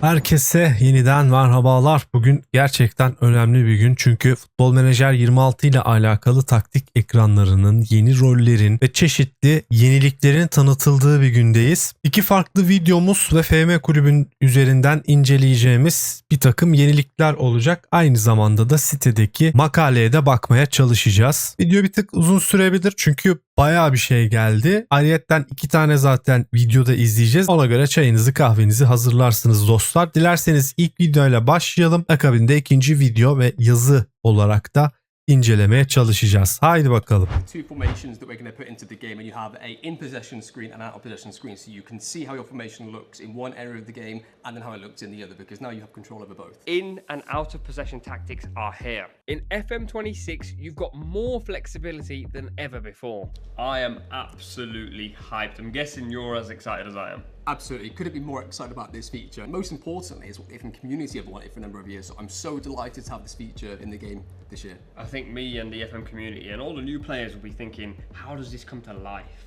Herkese yeniden merhabalar. Bugün gerçekten önemli bir gün çünkü Futbol Menajer 26 ile alakalı taktik ekranlarının, yeni rollerin ve çeşitli yeniliklerin tanıtıldığı bir gündeyiz. İki farklı videomuz ve FM Kulübün üzerinden inceleyeceğimiz bir takım yenilikler olacak. Aynı zamanda da sitedeki makaleye de bakmaya çalışacağız. Video bir tık uzun sürebilir çünkü bayağı bir şey geldi. Ayrıyetten iki tane zaten videoda izleyeceğiz. Ona göre çayınızı kahvenizi hazırlarsınız dostlar. Dilerseniz ilk videoyla başlayalım. Akabinde ikinci video ve yazı olarak da incelemeye çalışacağız. Haydi bakalım. two formations that we're going to put into the game, and you have a in possession screen and out of possession screen, so you can see how your formation looks in one area of the game and then how it looks in the other, because now you have control over both. in and out of possession tactics are here. In FM26, you've got more flexibility than ever before. I am absolutely hyped. I'm guessing you're as excited as I am. Absolutely, couldn't be more excited about this feature. Most importantly, is what the FM community have wanted for a number of years, so I'm so delighted to have this feature in the game this year. I think me and the FM community and all the new players will be thinking, how does this come to life?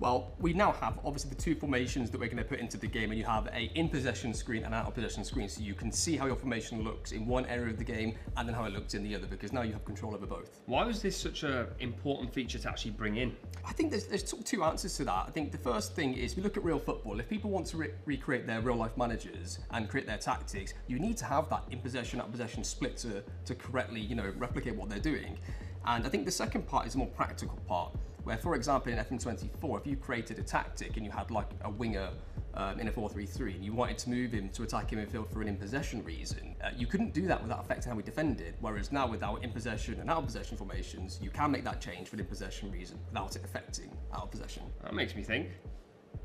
Well, we now have obviously the two formations that we're going to put into the game, and you have a in possession screen and out of possession screen, so you can see how your formation looks in one area of the game and then how it looks in the other, because now you have control over both. Why was this such an important feature to actually bring in? I think there's, there's two answers to that. I think the first thing is we look at real football. If people want to re- recreate their real life managers and create their tactics, you need to have that in possession, out of possession split to, to correctly, you know, replicate what they're doing. And I think the second part is a more practical part, where, for example, in FM24, if you created a tactic and you had like a winger um, in a 4-3-3 and you wanted to move him to attacking midfield for an in possession reason, uh, you couldn't do that without affecting how we defended. Whereas now, with our in possession and out of possession formations, you can make that change for an in possession reason without it affecting out of possession. That makes me think.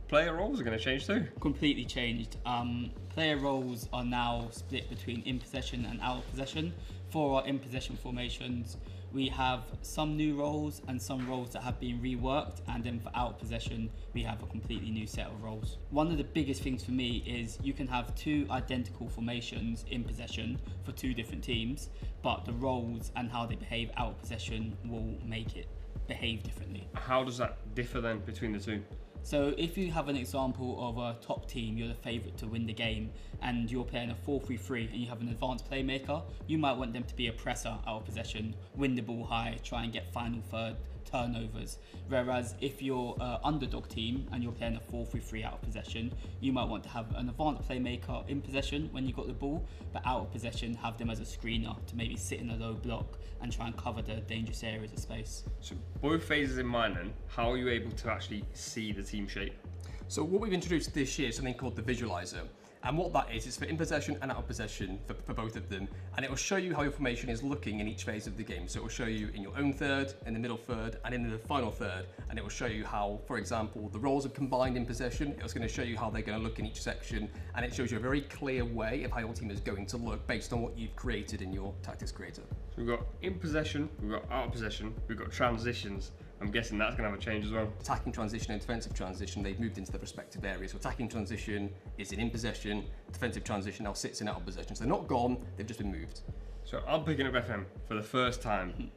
Player roles are going to change too. completely changed. Um, player roles are now split between in possession and out of possession. For our in possession formations, we have some new roles and some roles that have been reworked, and then for out possession, we have a completely new set of roles. One of the biggest things for me is you can have two identical formations in possession for two different teams, but the roles and how they behave out of possession will make it behave differently. How does that differ then between the two? So if you have an example of a top team, you're the favourite to win the game, and you're playing a 4-3-3 and you have an advanced playmaker, you might want them to be a presser out of possession, win the ball high, try and get final third turnovers. Whereas if you're an underdog team and you're playing a 4-3-3 out of possession, you might want to have an advanced playmaker in possession when you've got the ball, but out of possession have them as a screener to maybe sit in a low block and try and cover the dangerous areas of space. So, both phases in mind then, how are you able to actually see the team shape? So what we've introduced this year is something called the visualizer. And what that is, is for in possession and out of possession for, for both of them. And it will show you how your formation is looking in each phase of the game. So it will show you in your own third, in the middle third, and in the final third. And it will show you how, for example, the roles are combined in possession. It's going to show you how they're going to look in each section. And it shows you a very clear way of how your team is going to look based on what you've created in your tactics creator. So, we've got in possession, we've got out of possession, we've got transitions. I'm guessing that's going to have a change as well. attacking transition and defensive transition, they've moved into their respective areas. So attacking transition is in in possession, defensive transition now sits in out of possession. So they're not gone, they've just been moved. So, I'm picking up FM for the first time.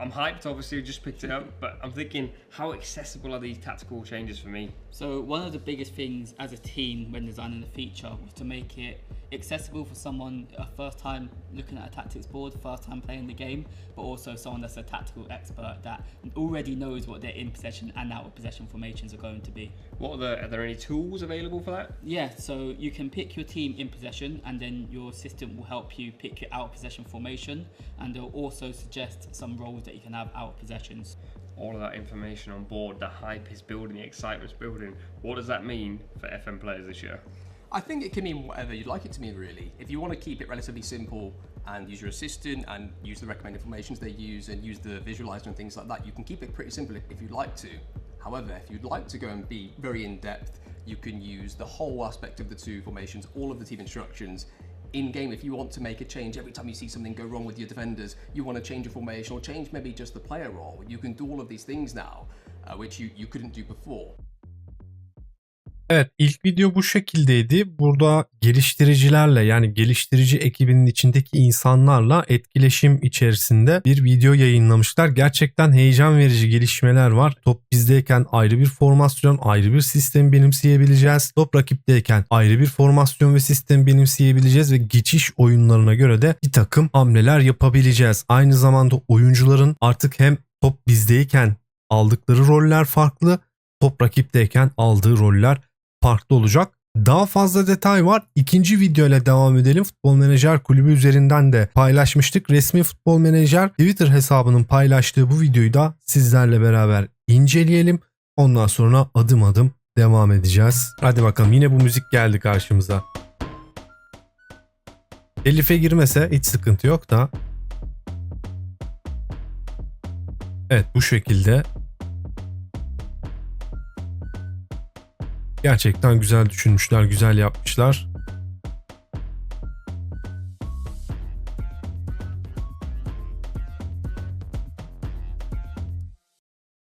I'm hyped, obviously, I just picked it up, but I'm thinking, how accessible are these tactical changes for me? So one of the biggest things as a team when designing the feature was to make it accessible for someone a first time looking at a tactics board, first time playing the game, but also someone that's a tactical expert that already knows what their in possession and out of possession formations are going to be. What are the, are there any tools available for that? Yeah, so you can pick your team in possession, and then your assistant will help you pick your out of possession formation, and they'll also suggest some roles that you can have out of possessions. all of that information on board, the hype is building, the excitement's building. What does that mean for FM players this year? I think it can mean whatever you'd like it to mean, really. If you want to keep it relatively simple and use your assistant and use the recommended formations they use and use the visualizer and things like that, you can keep it pretty simple if, you'd like to. However, if you'd like to go and be very in depth, you can use the whole aspect of the two formations, all of the team instructions. In game, if you want to make a change every time you see something go wrong with your defenders, you want to change a formation or change maybe just the player role, you can do all of these things now, uh, which you, you couldn't do before. Evet ilk video bu şekildeydi. Burada geliştiricilerle yani geliştirici ekibinin içindeki insanlarla etkileşim içerisinde bir video yayınlamışlar. Gerçekten heyecan verici gelişmeler var. Top bizdeyken ayrı bir formasyon, ayrı bir sistem benimseyebileceğiz. Top rakipteyken ayrı bir formasyon ve sistem benimseyebileceğiz ve geçiş oyunlarına göre de bir takım hamleler yapabileceğiz. Aynı zamanda oyuncuların artık hem top bizdeyken aldıkları roller farklı, top rakipteyken aldığı roller farklı olacak. Daha fazla detay var. İkinci video ile devam edelim. Futbol Menajer Kulübü üzerinden de paylaşmıştık. Resmi Futbol Menajer Twitter hesabının paylaştığı bu videoyu da sizlerle beraber inceleyelim. Ondan sonra adım adım devam edeceğiz. Hadi bakalım yine bu müzik geldi karşımıza. Elif'e girmese hiç sıkıntı yok da. Evet bu şekilde Gerçekten güzel düşünmüşler, güzel yapmışlar.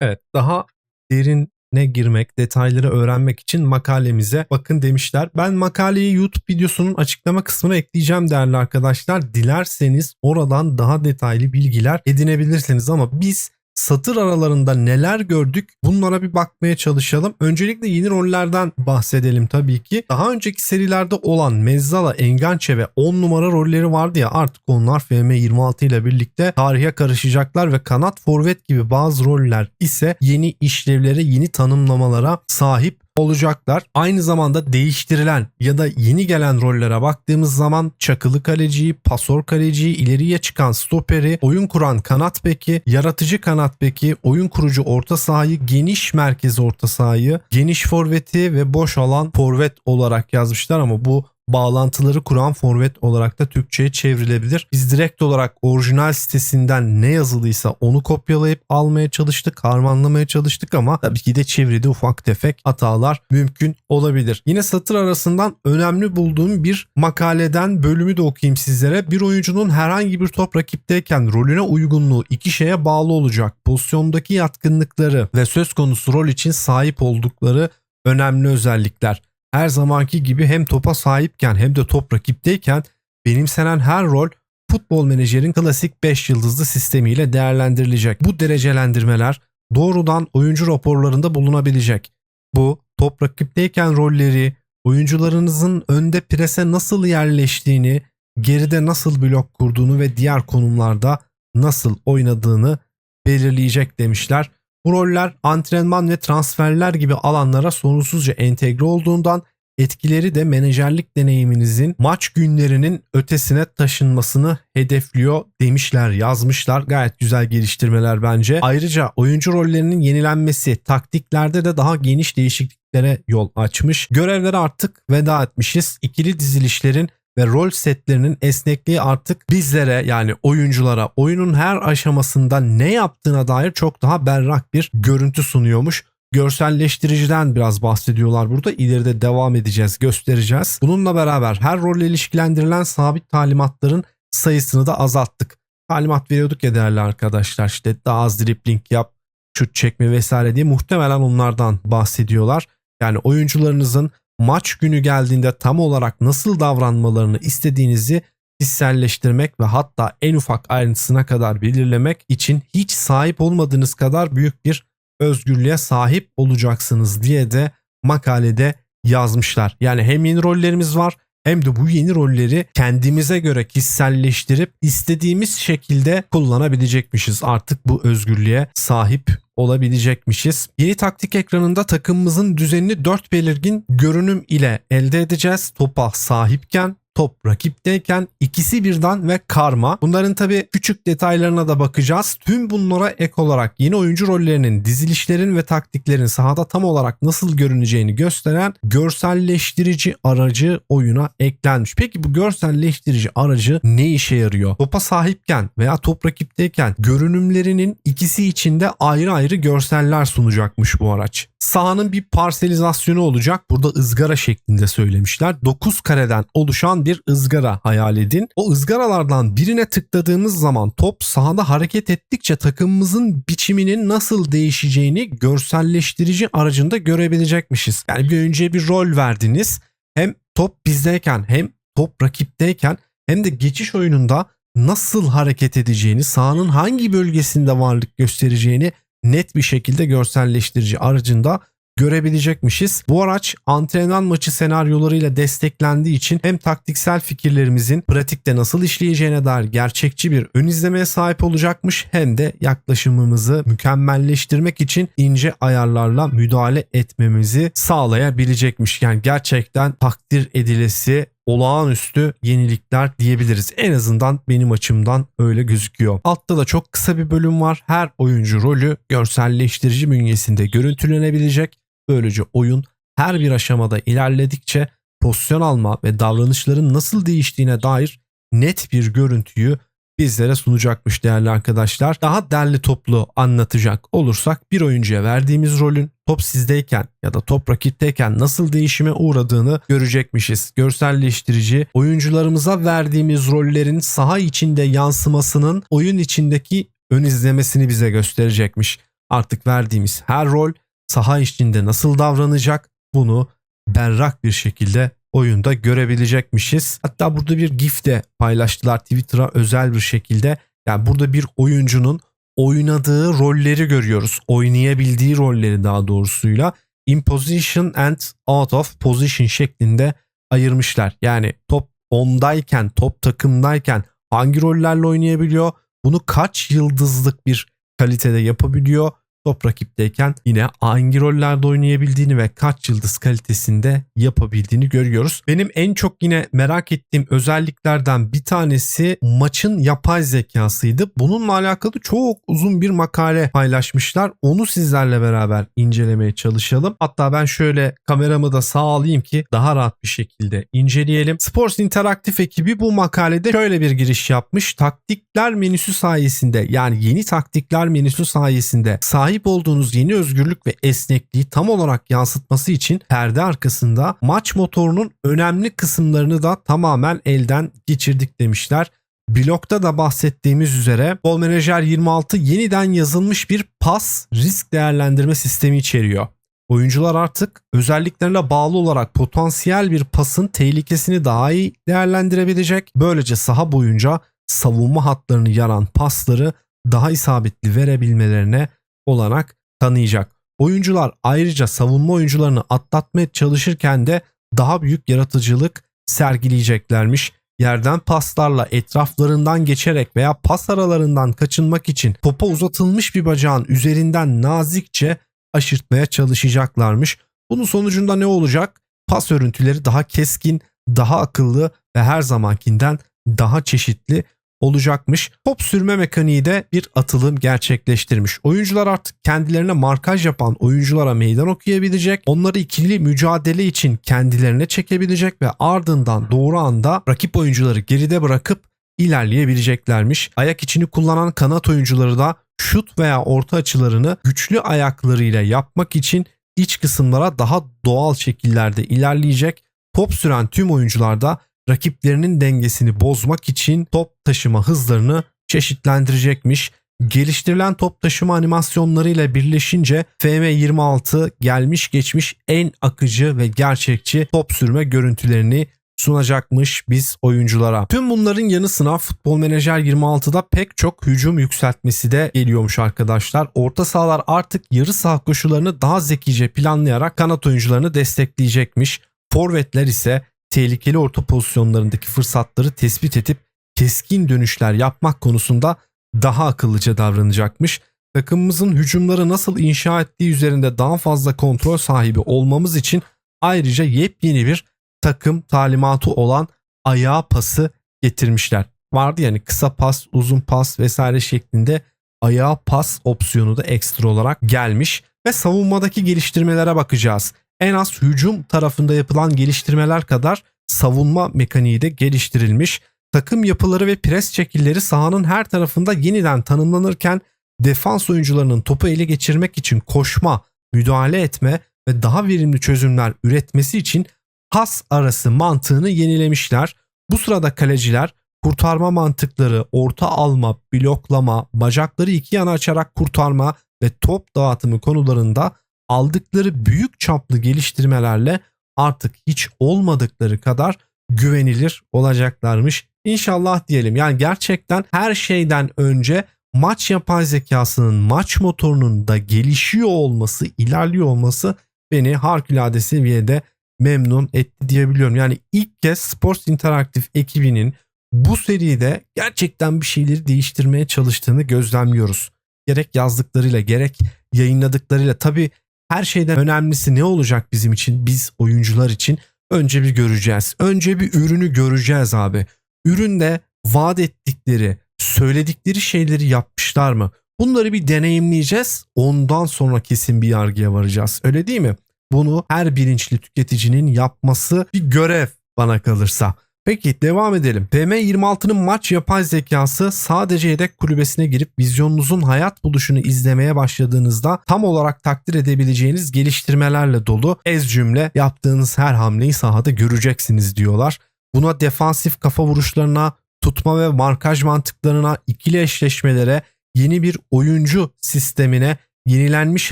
Evet, daha derine girmek, detayları öğrenmek için makalemize bakın demişler. Ben makaleyi YouTube videosunun açıklama kısmına ekleyeceğim değerli arkadaşlar. Dilerseniz oradan daha detaylı bilgiler edinebilirsiniz ama biz satır aralarında neler gördük bunlara bir bakmaya çalışalım. Öncelikle yeni rollerden bahsedelim tabii ki. Daha önceki serilerde olan Mezzala, Enganche ve 10 numara rolleri vardı ya artık onlar FM26 ile birlikte tarihe karışacaklar ve kanat forvet gibi bazı roller ise yeni işlevlere, yeni tanımlamalara sahip olacaklar. Aynı zamanda değiştirilen ya da yeni gelen rollere baktığımız zaman çakılı kaleciyi, pasör kaleciyi, ileriye çıkan stoperi, oyun kuran kanat beki, yaratıcı kanat beki, oyun kurucu orta sahayı, geniş merkez orta sahayı, geniş forveti ve boş alan forvet olarak yazmışlar ama bu bağlantıları kuran forvet olarak da Türkçe'ye çevrilebilir. Biz direkt olarak orijinal sitesinden ne yazılıysa onu kopyalayıp almaya çalıştık, harmanlamaya çalıştık ama tabii ki de çeviride ufak tefek hatalar mümkün olabilir. Yine satır arasından önemli bulduğum bir makaleden bölümü de okuyayım sizlere. Bir oyuncunun herhangi bir top rakipteyken rolüne uygunluğu iki şeye bağlı olacak. Pozisyondaki yatkınlıkları ve söz konusu rol için sahip oldukları önemli özellikler her zamanki gibi hem topa sahipken hem de top rakipteyken benimsenen her rol futbol menajerin klasik 5 yıldızlı sistemiyle değerlendirilecek. Bu derecelendirmeler doğrudan oyuncu raporlarında bulunabilecek. Bu top rakipteyken rolleri, oyuncularınızın önde prese nasıl yerleştiğini, geride nasıl blok kurduğunu ve diğer konumlarda nasıl oynadığını belirleyecek demişler. Bu roller antrenman ve transferler gibi alanlara sorunsuzca entegre olduğundan etkileri de menajerlik deneyiminizin maç günlerinin ötesine taşınmasını hedefliyor demişler, yazmışlar. Gayet güzel geliştirmeler bence. Ayrıca oyuncu rollerinin yenilenmesi taktiklerde de daha geniş değişikliklere yol açmış. Görevlere artık veda etmişiz. İkili dizilişlerin ve rol setlerinin esnekliği artık bizlere yani oyunculara oyunun her aşamasında ne yaptığına dair çok daha berrak bir görüntü sunuyormuş. Görselleştiriciden biraz bahsediyorlar burada. İleride devam edeceğiz, göstereceğiz. Bununla beraber her rolle ilişkilendirilen sabit talimatların sayısını da azalttık. Talimat veriyorduk ya değerli arkadaşlar işte daha az dribbling yap, şut çekme vesaire diye muhtemelen onlardan bahsediyorlar. Yani oyuncularınızın maç günü geldiğinde tam olarak nasıl davranmalarını istediğinizi hisselleştirmek ve hatta en ufak ayrıntısına kadar belirlemek için hiç sahip olmadığınız kadar büyük bir özgürlüğe sahip olacaksınız diye de makalede yazmışlar. Yani hem yeni rollerimiz var hem de bu yeni rolleri kendimize göre kişiselleştirip istediğimiz şekilde kullanabilecekmişiz. Artık bu özgürlüğe sahip olabilecekmişiz. Yeni taktik ekranında takımımızın düzenini 4 belirgin görünüm ile elde edeceğiz. Topa sahipken top rakipteyken ikisi birden ve karma. Bunların tabi küçük detaylarına da bakacağız. Tüm bunlara ek olarak yeni oyuncu rollerinin, dizilişlerin ve taktiklerin sahada tam olarak nasıl görüneceğini gösteren görselleştirici aracı oyuna eklenmiş. Peki bu görselleştirici aracı ne işe yarıyor? Topa sahipken veya top rakipteyken görünümlerinin ikisi içinde ayrı ayrı görseller sunacakmış bu araç. Sahanın bir parselizasyonu olacak. Burada ızgara şeklinde söylemişler. 9 kareden oluşan bir ızgara hayal edin. O ızgaralardan birine tıkladığımız zaman top sahada hareket ettikçe takımımızın biçiminin nasıl değişeceğini görselleştirici aracında görebilecekmişiz. Yani bir oyuncuya bir rol verdiniz. Hem top bizdeyken hem top rakipteyken hem de geçiş oyununda nasıl hareket edeceğini, sahanın hangi bölgesinde varlık göstereceğini net bir şekilde görselleştirici aracında görebilecekmişiz. Bu araç antrenman maçı senaryolarıyla desteklendiği için hem taktiksel fikirlerimizin pratikte nasıl işleyeceğine dair gerçekçi bir ön izlemeye sahip olacakmış hem de yaklaşımımızı mükemmelleştirmek için ince ayarlarla müdahale etmemizi sağlayabilecekmiş. Yani gerçekten takdir edilesi olağanüstü yenilikler diyebiliriz. En azından benim açımdan öyle gözüküyor. Altta da çok kısa bir bölüm var. Her oyuncu rolü görselleştirici bünyesinde görüntülenebilecek. Böylece oyun her bir aşamada ilerledikçe pozisyon alma ve davranışların nasıl değiştiğine dair net bir görüntüyü bizlere sunacakmış değerli arkadaşlar. Daha derli toplu anlatacak olursak bir oyuncuya verdiğimiz rolün top sizdeyken ya da top rakipteyken nasıl değişime uğradığını görecekmişiz. Görselleştirici oyuncularımıza verdiğimiz rollerin saha içinde yansımasının oyun içindeki ön izlemesini bize gösterecekmiş. Artık verdiğimiz her rol saha içinde nasıl davranacak bunu berrak bir şekilde oyunda görebilecekmişiz. Hatta burada bir gif de paylaştılar Twitter'a özel bir şekilde. Yani burada bir oyuncunun oynadığı rolleri görüyoruz. Oynayabildiği rolleri daha doğrusuyla in position and out of position şeklinde ayırmışlar. Yani top ondayken, top takımdayken hangi rollerle oynayabiliyor? Bunu kaç yıldızlık bir kalitede yapabiliyor? Top rakipteyken yine hangi rollerde oynayabildiğini ve kaç yıldız kalitesinde yapabildiğini görüyoruz. Benim en çok yine merak ettiğim özelliklerden bir tanesi maçın yapay zekasıydı. Bununla alakalı çok uzun bir makale paylaşmışlar. Onu sizlerle beraber incelemeye çalışalım. Hatta ben şöyle kameramı da sağ alayım ki daha rahat bir şekilde inceleyelim. Sports Interaktif ekibi bu makalede şöyle bir giriş yapmış. Taktikler menüsü sayesinde yani yeni taktikler menüsü sayesinde sahip olduğunuz yeni özgürlük ve esnekliği tam olarak yansıtması için perde arkasında maç motorunun önemli kısımlarını da tamamen elden geçirdik demişler. Blokta da bahsettiğimiz üzere Ball Manager 26 yeniden yazılmış bir pas risk değerlendirme sistemi içeriyor. Oyuncular artık özelliklerine bağlı olarak potansiyel bir pasın tehlikesini daha iyi değerlendirebilecek. Böylece saha boyunca savunma hatlarını yaran pasları daha isabetli verebilmelerine olanak tanıyacak. Oyuncular ayrıca savunma oyuncularını atlatmaya çalışırken de daha büyük yaratıcılık sergileyeceklermiş. Yerden paslarla etraflarından geçerek veya pas aralarından kaçınmak için topa uzatılmış bir bacağın üzerinden nazikçe aşırtmaya çalışacaklarmış. Bunun sonucunda ne olacak? Pas örüntüleri daha keskin, daha akıllı ve her zamankinden daha çeşitli olacakmış. Top sürme mekaniği de bir atılım gerçekleştirmiş. Oyuncular artık kendilerine markaj yapan oyunculara meydan okuyabilecek. Onları ikili mücadele için kendilerine çekebilecek ve ardından doğru anda rakip oyuncuları geride bırakıp ilerleyebileceklermiş. Ayak içini kullanan kanat oyuncuları da şut veya orta açılarını güçlü ayaklarıyla yapmak için iç kısımlara daha doğal şekillerde ilerleyecek. Top süren tüm oyuncular da rakiplerinin dengesini bozmak için top taşıma hızlarını çeşitlendirecekmiş. Geliştirilen top taşıma animasyonlarıyla birleşince FM26 gelmiş geçmiş en akıcı ve gerçekçi top sürme görüntülerini sunacakmış biz oyunculara. Tüm bunların yanı sıra Futbol Menajer 26'da pek çok hücum yükseltmesi de geliyormuş arkadaşlar. Orta sahalar artık yarı saha koşularını daha zekice planlayarak kanat oyuncularını destekleyecekmiş. Forvetler ise tehlikeli orta pozisyonlarındaki fırsatları tespit edip keskin dönüşler yapmak konusunda daha akıllıca davranacakmış. Takımımızın hücumları nasıl inşa ettiği üzerinde daha fazla kontrol sahibi olmamız için ayrıca yepyeni bir takım talimatı olan ayağa pası getirmişler. Vardı yani kısa pas, uzun pas vesaire şeklinde ayağa pas opsiyonu da ekstra olarak gelmiş ve savunmadaki geliştirmelere bakacağız. En az hücum tarafında yapılan geliştirmeler kadar savunma mekaniği de geliştirilmiş. Takım yapıları ve pres şekilleri sahanın her tarafında yeniden tanımlanırken defans oyuncularının topu ele geçirmek için koşma, müdahale etme ve daha verimli çözümler üretmesi için pas arası mantığını yenilemişler. Bu sırada kaleciler kurtarma mantıkları, orta alma, bloklama, bacakları iki yana açarak kurtarma ve top dağıtımı konularında aldıkları büyük çaplı geliştirmelerle artık hiç olmadıkları kadar güvenilir olacaklarmış. İnşallah diyelim. Yani gerçekten her şeyden önce maç yapay zekasının maç motorunun da gelişiyor olması, ilerliyor olması beni harikulade seviyede memnun etti diyebiliyorum. Yani ilk kez Sports Interactive ekibinin bu seride gerçekten bir şeyleri değiştirmeye çalıştığını gözlemliyoruz. Gerek yazdıklarıyla gerek yayınladıklarıyla tabii her şeyden önemlisi ne olacak bizim için biz oyuncular için önce bir göreceğiz. Önce bir ürünü göreceğiz abi. Üründe vaat ettikleri, söyledikleri şeyleri yapmışlar mı? Bunları bir deneyimleyeceğiz. Ondan sonra kesin bir yargıya varacağız. Öyle değil mi? Bunu her bilinçli tüketicinin yapması bir görev bana kalırsa. Peki devam edelim. PM26'nın maç yapay zekası sadece yedek kulübesine girip vizyonunuzun hayat buluşunu izlemeye başladığınızda tam olarak takdir edebileceğiniz geliştirmelerle dolu ez cümle yaptığınız her hamleyi sahada göreceksiniz diyorlar. Buna defansif kafa vuruşlarına, tutma ve markaj mantıklarına, ikili eşleşmelere, yeni bir oyuncu sistemine, yenilenmiş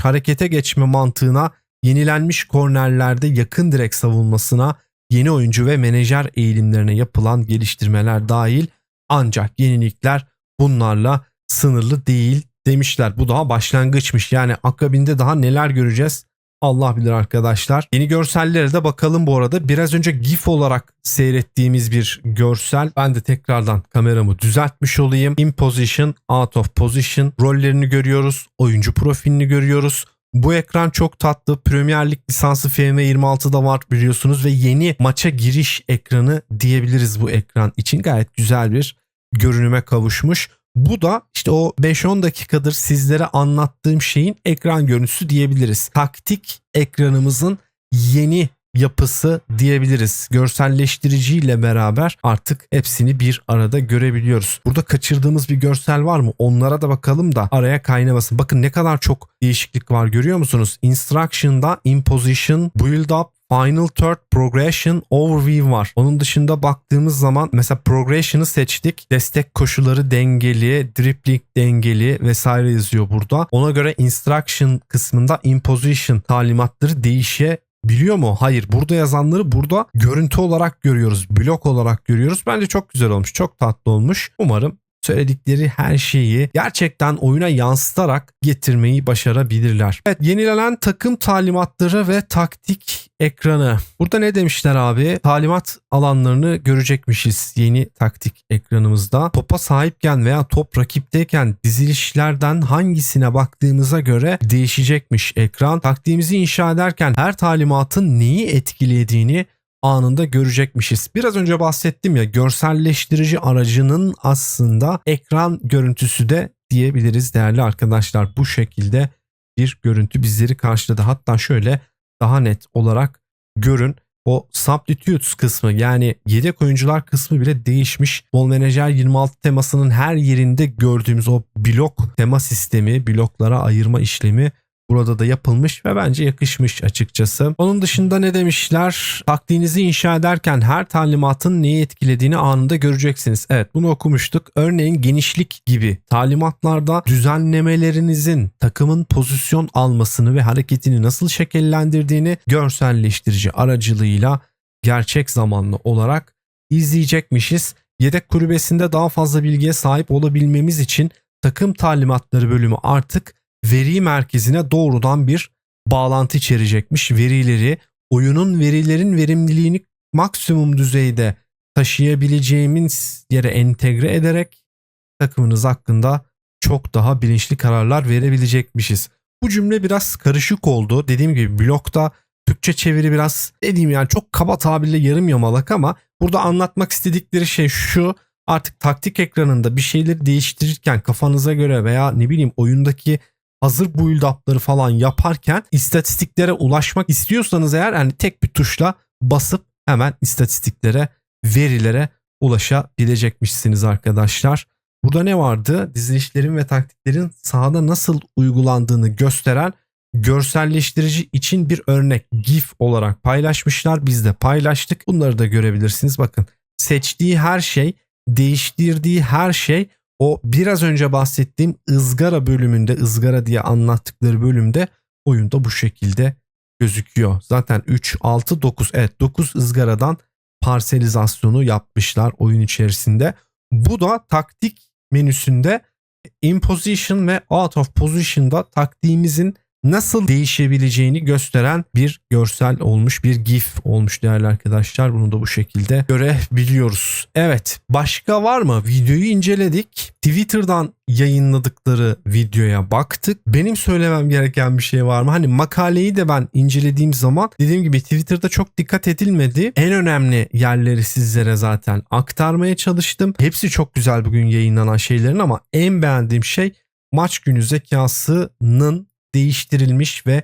harekete geçme mantığına, yenilenmiş kornerlerde yakın direk savunmasına, yeni oyuncu ve menajer eğilimlerine yapılan geliştirmeler dahil ancak yenilikler bunlarla sınırlı değil demişler. Bu daha başlangıçmış. Yani akabinde daha neler göreceğiz? Allah bilir arkadaşlar. Yeni görsellere de bakalım bu arada. Biraz önce GIF olarak seyrettiğimiz bir görsel. Ben de tekrardan kameramı düzeltmiş olayım. In position, out of position rollerini görüyoruz. Oyuncu profilini görüyoruz. Bu ekran çok tatlı. Premier Lig lisansı FM26'da var biliyorsunuz ve yeni maça giriş ekranı diyebiliriz bu ekran için. Gayet güzel bir görünüme kavuşmuş. Bu da işte o 5-10 dakikadır sizlere anlattığım şeyin ekran görüntüsü diyebiliriz. Taktik ekranımızın yeni yapısı diyebiliriz. Görselleştiriciyle beraber artık hepsini bir arada görebiliyoruz. Burada kaçırdığımız bir görsel var mı? Onlara da bakalım da araya kaynamasın. Bakın ne kadar çok değişiklik var görüyor musunuz? Instruction'da imposition, build up, Final Third Progression Overview var. Onun dışında baktığımız zaman mesela Progression'ı seçtik. Destek koşuları dengeli, dribbling dengeli vesaire yazıyor burada. Ona göre Instruction kısmında Imposition talimatları değişebiliyor mu? Hayır. Burada yazanları burada görüntü olarak görüyoruz. Blok olarak görüyoruz. Bence çok güzel olmuş. Çok tatlı olmuş. Umarım söyledikleri her şeyi gerçekten oyuna yansıtarak getirmeyi başarabilirler. Evet yenilenen takım talimatları ve taktik ekranı. Burada ne demişler abi? Talimat alanlarını görecekmişiz yeni taktik ekranımızda. Topa sahipken veya top rakipteyken dizilişlerden hangisine baktığımıza göre değişecekmiş ekran. Taktiğimizi inşa ederken her talimatın neyi etkilediğini anında görecekmişiz. Biraz önce bahsettim ya görselleştirici aracının aslında ekran görüntüsü de diyebiliriz değerli arkadaşlar. Bu şekilde bir görüntü bizleri karşıladı. Hatta şöyle daha net olarak görün. O substitutes kısmı yani yedek oyuncular kısmı bile değişmiş. Bol Manager 26 temasının her yerinde gördüğümüz o blok tema sistemi, bloklara ayırma işlemi burada da yapılmış ve bence yakışmış açıkçası. Onun dışında ne demişler? Taktiğinizi inşa ederken her talimatın neyi etkilediğini anında göreceksiniz. Evet bunu okumuştuk. Örneğin genişlik gibi talimatlarda düzenlemelerinizin takımın pozisyon almasını ve hareketini nasıl şekillendirdiğini görselleştirici aracılığıyla gerçek zamanlı olarak izleyecekmişiz. Yedek kulübesinde daha fazla bilgiye sahip olabilmemiz için takım talimatları bölümü artık veri merkezine doğrudan bir bağlantı içerecekmiş. Verileri oyunun verilerin verimliliğini maksimum düzeyde taşıyabileceğimiz yere entegre ederek takımınız hakkında çok daha bilinçli kararlar verebilecekmişiz. Bu cümle biraz karışık oldu. Dediğim gibi blokta Türkçe çeviri biraz dediğim yani çok kaba tabirle yarım yamalak ama burada anlatmak istedikleri şey şu. Artık taktik ekranında bir şeyleri değiştirirken kafanıza göre veya ne bileyim oyundaki hazır build up'ları falan yaparken istatistiklere ulaşmak istiyorsanız eğer yani tek bir tuşla basıp hemen istatistiklere, verilere ulaşabilecekmişsiniz arkadaşlar. Burada ne vardı? Dizilişlerin ve taktiklerin sahada nasıl uygulandığını gösteren görselleştirici için bir örnek GIF olarak paylaşmışlar. Biz de paylaştık. Bunları da görebilirsiniz. Bakın seçtiği her şey, değiştirdiği her şey o biraz önce bahsettiğim ızgara bölümünde, ızgara diye anlattıkları bölümde oyunda bu şekilde gözüküyor. Zaten 3, 6, 9 evet 9 ızgaradan parselizasyonu yapmışlar oyun içerisinde. Bu da taktik menüsünde in position ve out of position'da taktiğimizin nasıl değişebileceğini gösteren bir görsel olmuş, bir gif olmuş değerli arkadaşlar. Bunu da bu şekilde görebiliyoruz. Evet, başka var mı? Videoyu inceledik. Twitter'dan yayınladıkları videoya baktık. Benim söylemem gereken bir şey var mı? Hani makaleyi de ben incelediğim zaman dediğim gibi Twitter'da çok dikkat edilmedi. En önemli yerleri sizlere zaten aktarmaya çalıştım. Hepsi çok güzel bugün yayınlanan şeylerin ama en beğendiğim şey maç günü zekasının değiştirilmiş ve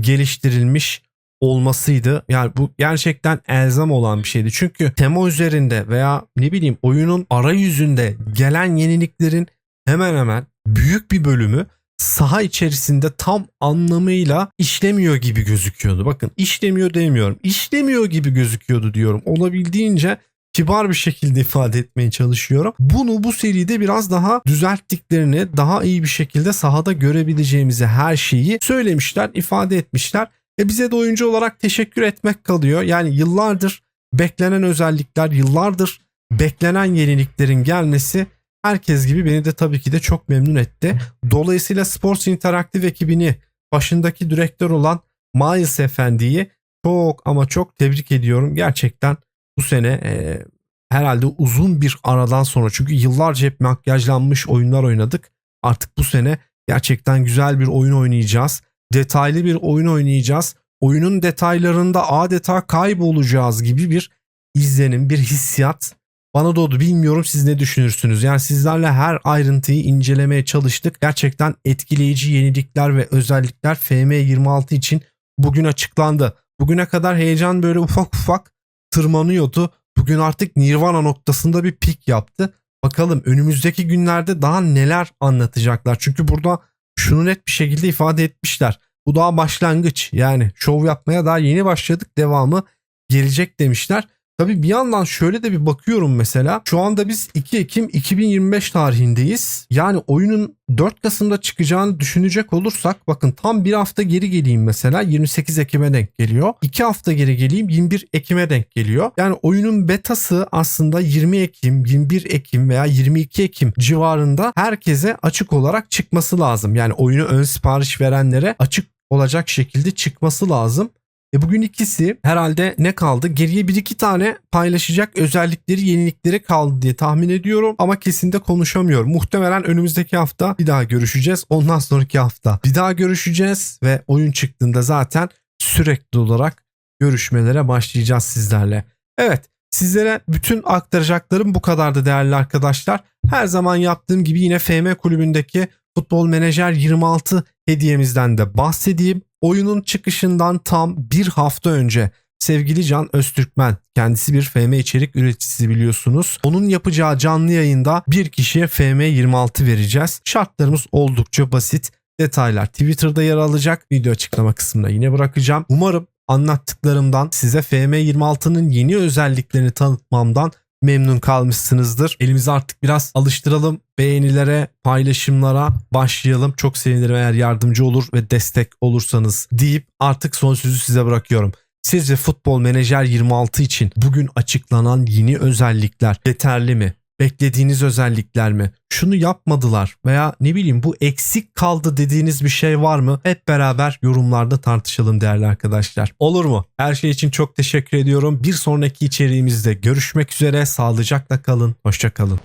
geliştirilmiş olmasıydı. Yani bu gerçekten elzem olan bir şeydi. Çünkü tema üzerinde veya ne bileyim oyunun arayüzünde gelen yeniliklerin hemen hemen büyük bir bölümü saha içerisinde tam anlamıyla işlemiyor gibi gözüküyordu. Bakın işlemiyor demiyorum. İşlemiyor gibi gözüküyordu diyorum. Olabildiğince kibar bir şekilde ifade etmeye çalışıyorum. Bunu bu seride biraz daha düzelttiklerini, daha iyi bir şekilde sahada görebileceğimizi her şeyi söylemişler, ifade etmişler. E bize de oyuncu olarak teşekkür etmek kalıyor. Yani yıllardır beklenen özellikler, yıllardır beklenen yeniliklerin gelmesi herkes gibi beni de tabii ki de çok memnun etti. Dolayısıyla Sports Interactive ekibini başındaki direktör olan Miles Efendi'yi çok ama çok tebrik ediyorum. Gerçekten bu sene e, herhalde uzun bir aradan sonra çünkü yıllarca hep makyajlanmış oyunlar oynadık. Artık bu sene gerçekten güzel bir oyun oynayacağız. Detaylı bir oyun oynayacağız. Oyunun detaylarında adeta kaybolacağız gibi bir izlenim, bir hissiyat bana doğdu. Bilmiyorum siz ne düşünürsünüz? Yani sizlerle her ayrıntıyı incelemeye çalıştık. Gerçekten etkileyici yenilikler ve özellikler FM26 için bugün açıklandı. Bugüne kadar heyecan böyle ufak ufak tırmanıyordu. Bugün artık Nirvana noktasında bir pik yaptı. Bakalım önümüzdeki günlerde daha neler anlatacaklar. Çünkü burada şunu net bir şekilde ifade etmişler. Bu daha başlangıç. Yani şov yapmaya daha yeni başladık. Devamı gelecek demişler. Tabii bir yandan şöyle de bir bakıyorum mesela. Şu anda biz 2 Ekim 2025 tarihindeyiz. Yani oyunun 4 Kasım'da çıkacağını düşünecek olursak bakın tam bir hafta geri geleyim mesela 28 Ekim'e denk geliyor. 2 hafta geri geleyim 21 Ekim'e denk geliyor. Yani oyunun betası aslında 20 Ekim, 21 Ekim veya 22 Ekim civarında herkese açık olarak çıkması lazım. Yani oyunu ön sipariş verenlere açık olacak şekilde çıkması lazım. E bugün ikisi herhalde ne kaldı? Geriye bir iki tane paylaşacak özellikleri, yenilikleri kaldı diye tahmin ediyorum. Ama kesin de konuşamıyorum. Muhtemelen önümüzdeki hafta bir daha görüşeceğiz. Ondan sonraki hafta bir daha görüşeceğiz. Ve oyun çıktığında zaten sürekli olarak görüşmelere başlayacağız sizlerle. Evet sizlere bütün aktaracaklarım bu kadardı değerli arkadaşlar. Her zaman yaptığım gibi yine FM kulübündeki Futbol Menajer 26 hediyemizden de bahsedeyim. Oyunun çıkışından tam bir hafta önce sevgili Can Öztürkmen kendisi bir FM içerik üreticisi biliyorsunuz. Onun yapacağı canlı yayında bir kişiye FM 26 vereceğiz. Şartlarımız oldukça basit. Detaylar Twitter'da yer alacak. Video açıklama kısmına yine bırakacağım. Umarım anlattıklarımdan size FM 26'nın yeni özelliklerini tanıtmamdan memnun kalmışsınızdır. Elimizi artık biraz alıştıralım. Beğenilere, paylaşımlara başlayalım. Çok sevinirim eğer yardımcı olur ve destek olursanız deyip artık son sözü size bırakıyorum. Sizce Futbol Menajer 26 için bugün açıklanan yeni özellikler yeterli mi? Beklediğiniz özellikler mi? Şunu yapmadılar veya ne bileyim bu eksik kaldı dediğiniz bir şey var mı? Hep beraber yorumlarda tartışalım değerli arkadaşlar. Olur mu? Her şey için çok teşekkür ediyorum. Bir sonraki içeriğimizde görüşmek üzere. Sağlıcakla kalın. Hoşça kalın.